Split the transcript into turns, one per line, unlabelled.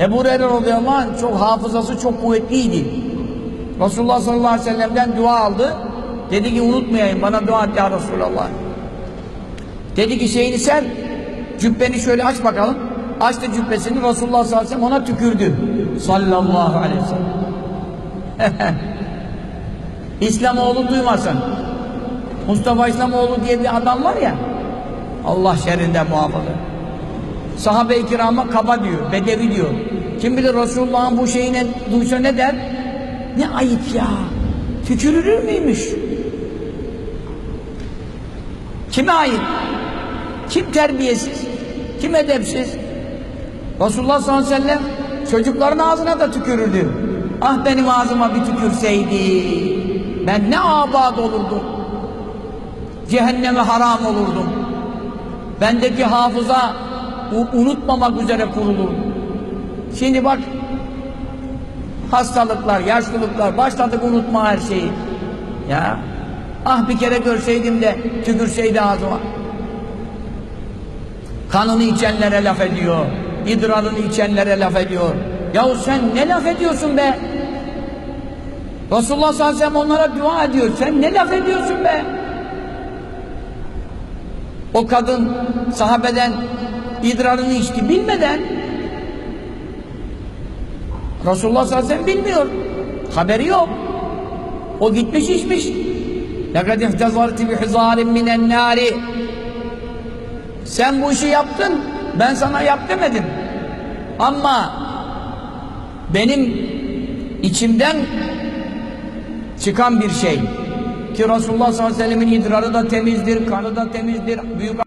Ebu Hureyre radıyallahu anh çok hafızası çok kuvvetliydi. Resulullah sallallahu aleyhi ve sellem'den dua aldı. Dedi ki unutmayayım bana dua et ya Resulallah. Dedi ki şeyini ser, cübbeni şöyle aç bakalım. Açtı cübbesini Resulullah sallallahu aleyhi ve sellem ona tükürdü. Sallallahu aleyhi ve sellem. İslamoğlu duymasın. Mustafa İslamoğlu diye bir adam var ya. Allah şerrinden muhafaza. Sahabe-i kirama kaba diyor, bedevi diyor. Kim bilir Resulullah'ın bu şeyine duysa ne der? Ne ayıp ya. Tükürülür müymüş? Kime ayıp? Kim terbiyesiz? Kim edepsiz? Resulullah sallallahu aleyhi ve sellem çocukların ağzına da tükürürdü. Ah benim ağzıma bir tükürseydi. Ben ne abad olurdum. Cehenneme haram olurdum. Bendeki hafıza unutmamak üzere kurulur. Şimdi bak hastalıklar, yaşlılıklar başladık unutma her şeyi. Ya ah bir kere görseydim de tükürseydi ağzıma. Kanını içenlere laf ediyor. idrarını içenlere laf ediyor. Yahu sen ne laf ediyorsun be? Resulullah sallallahu aleyhi ve sellem onlara dua ediyor. Sen ne laf ediyorsun be? O kadın sahabeden idrarını içti bilmeden Resulullah sallallahu aleyhi ve sellem bilmiyor. Haberi yok. O gitmiş içmiş. لَقَدْ اِحْتَزَرْتِ بِحِزَارٍ مِنَ النَّارِ Sen bu işi yaptın, ben sana yap demedim. Ama benim içimden çıkan bir şey ki Resulullah sallallahu aleyhi ve sellemin idrarı da temizdir, kanı da temizdir, büyük